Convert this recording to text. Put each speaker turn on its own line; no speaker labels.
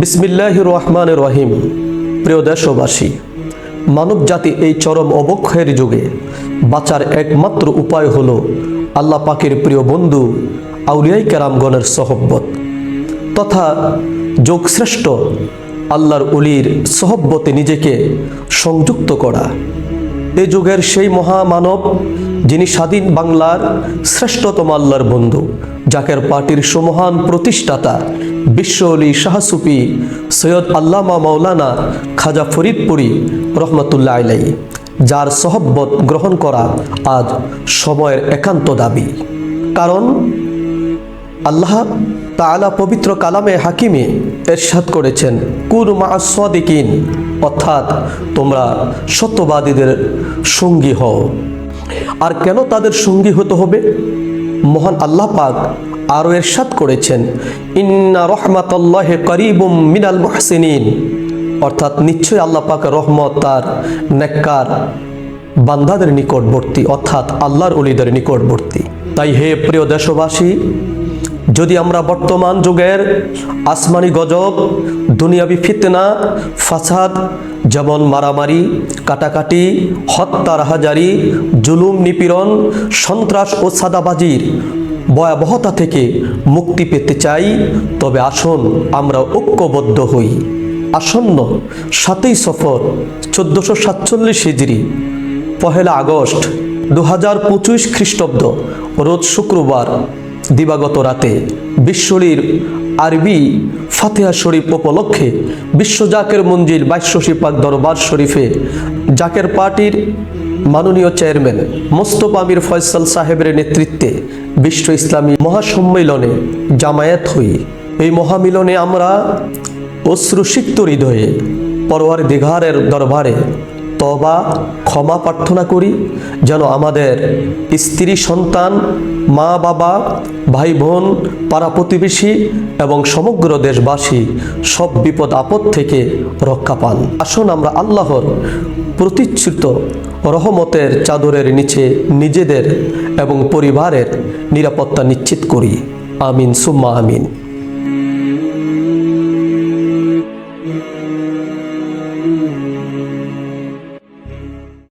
বিসমিল্লাহ রহমান রহিম। প্রিয় দেশবাসী মানব জাতি এই চরম অবক্ষয়ের যুগে বাঁচার একমাত্র উপায় হল আল্লাহ পাকের প্রিয় বন্ধু আউলিয়াই কেরামগণের সহব্বত। তথা যোগশ্রেষ্ঠ আল্লাহর উলির সহব্বতে নিজেকে সংযুক্ত করা। এ যুগের সেই মহামানব যিনি স্বাধীন বাংলার শ্রেষ্ঠতম আল্লাহর বন্ধু, জাকের পার্টির সুমহান প্রতিষ্ঠাতা, বিশ্ব অলি শাহসুফি সৈয়দ আল্লামা মাওলানা খাজা ফরিদপুরি রহমতুল্লাহ আলাই যার সহব্বত গ্রহণ করা আজ সময়ের একান্ত দাবি। কারণ আল্লাহ তাআলা পবিত্র কালামে হাকিমে এরশাদ করেছেন কুর মাসদিকিন অর্থাৎ তোমরা সত্যবাদীদের সঙ্গী হও। আর কেন তাদের সঙ্গী হতে হবে? মহান আল্লাহ পাক আরও এরশাদ করেছেন, ইন্না রহমাতাল্লাহে করিবুম মিনাল মুহসিনিন। অর্থাৎ নিশ্চয়ই আল্লাহ পাক রহমত তার নেককার বান্ধাদের নিকটবর্তী, অর্থাৎ আল্লাহর অলিদের নিকটবর্তী। তাই হে প্রিয় দেশবাসী যদি আমরা বর্তমান যুগের আসমানি গজব, দুনিয়াবি ফিতনা, ফাসাদ, যেমন মারামারি, কাটাকাটি হত্যা রাহাজারি জুলুম, নিপীড়ন, সন্ত্রাস ও সাদাবাজির ভয়াবহতা থেকে মুক্তি পেতে চাই, তবে আসুন আমরা ঐক্যবদ্ধ হই। আসন্ন সাতই সফর চোদ্দোশো সাতচল্লিশ হিজড়ি পহেলা আগস্ট দু হাজার পঁচিশ খ্রিস্টাব্দ, রোজ শুক্রবার। দিবাগত রাতে বিশ্বরীর আরবি ফাতেহা শরীফ উপলক্ষে বিশ্ব জাকের মঞ্জিল বাইশ্বশী পাক দরবার শরীফে জাকের পার্টির মাননীয় চেয়ারম্যান মোস্তফা আমির ফয়সাল সাহেবের নেতৃত্বে বিশ্ব ইসলামী মহাসম্মেলনে জামায়াত হই এই মহামিলনে আমরা অশ্রুসিক্ত হৃদয়ে পরোয়ার দিঘারের দরবারে তবা ক্ষমা প্রার্থনা করি যেন আমাদের স্ত্রী সন্তান, মা বাবা, ভাই বোন, পাড়া প্রতিবেশী এবং সমগ্র দেশবাসী সব বিপদ আপদ থেকে রক্ষা পান। আসুন আমরা আল্লাহর প্রতিচ্ছুত রহমতের চাদরের নিচে নিজেদের এবং পরিবারের নিরাপত্তা নিশ্চিত করি। আমিন, সুম্মা আমিন।